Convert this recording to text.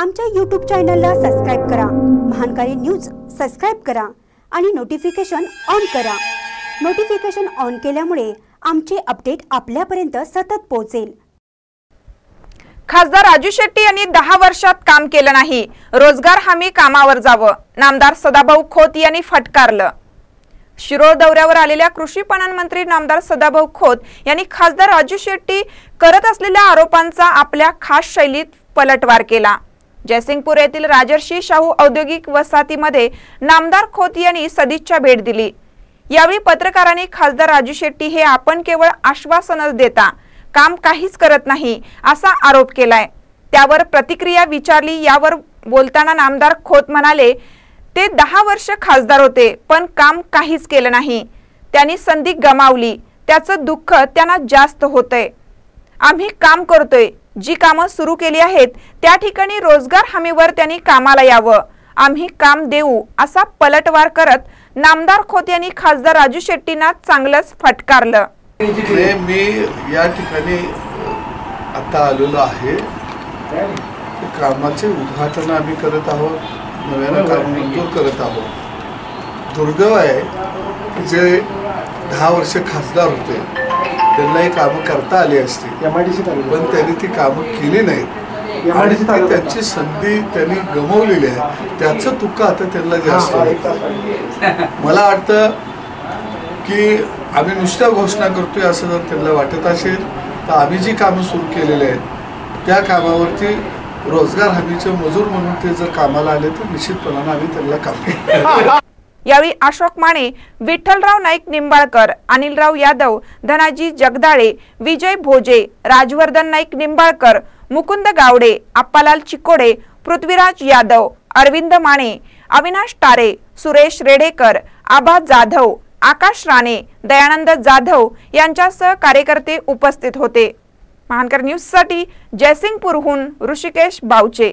आमच्या यूट्यूब चॅनलला सबस्क्राईब करा. महानकारी न्यूज सबस्क्राईब करा आणि नोटिफिकेशन ऑन करा. नोटिफिकेशन ऑन केल्यामुळे आमचे अपडेट आपल्यापर्यंत सतत पोहोचेल. खासदार राजू शेट्टी यांनी दहा वर्षात काम केलं नाही. रोजगार हमी कामावर जावं. नामदार सदाभाऊ खोत यांनी फटकारलं. शिरोळ दौऱ्यावर आलेल्या कृषी पणन मंत्री नामदार सदाभाऊ खोत यांनी खासदार राजू शेट्टी करत असलेल्या आरोपांचा आपल्या खास शैलीत पलटवार केला. जयसिंगपूर येथील राजर्षी शाहू औद्योगिक वसाहतीमध्ये नामदार खोत यांनी सदिच्छा भेट दिली. यावेळी पत्रकारांनी खासदार राजू शेट्टी हे आपण केवळ आश्वासनच देता काम काहीच करत नाही असा आरोप केलाय. त्यावर प्रतिक्रिया विचारली यावर बोलताना नामदार खोत म्हणाले ते दहा वर्ष खासदार होते पण काम काहीच केलं नाही. त्यांनी संधी गमावली. त्याचं दुःख त्यांना जास्त होतंय. आम्ही काम करतोय जी कामं सुरू केली आहेत त्या ठिकाणी रोजगार हमीवर त्यांनी कामाला यावं. आम्ही काम देऊ असा पलटवार करत नामदार खोत यांनी खासदार राजू शेट्टींना चांगलंच फटकारलं. मी या ठिकाणी आता आलेलो आहे. कामाचे उद्घाटन आम्ही करत आहोत नव्यानं काम मंजूर करत आहोत. दुर्दैव आहे जे दहा वर्ष खासदार होते. त्यांना ही कामं करता आली असती. पण त्यांनी ती कामं केली नाहीत. आणि ती त्यांची संधी त्यांनी गमावलेली आहे. त्याचं दुःख आता त्यांना जास्त. मला वाटतं की आम्ही नुसत्या घोषणा करतोय असं जर त्यांना वाटत असेल तर आम्ही जी कामं सुरू केलेली आहेत त्या कामावरती रोजगार हमीचे मजूर म्हणून ते जर कामाला आले तर निश्चितपणाने आम्ही त्यांना काम. यावेळी अशोक माने विठ्ठलराव नाईक निंबाळकर अनिलराव यादव धनाजी जगदाळे विजय भोजे राजवर्धन नाईक निंबाळकर मुकुंद गावडे अप्पालाल चिकोडे पृथ्वीराज यादव अरविंद माने अविनाश तारे सुरेश रेडेकर आभा जाधव आकाश राणे दयानंद जाधव यांच्यासह कार्यकर्ते उपस्थित होते. महानकर न्यूजसाठी जयसिंगपूरहून ऋषिकेश बावचे.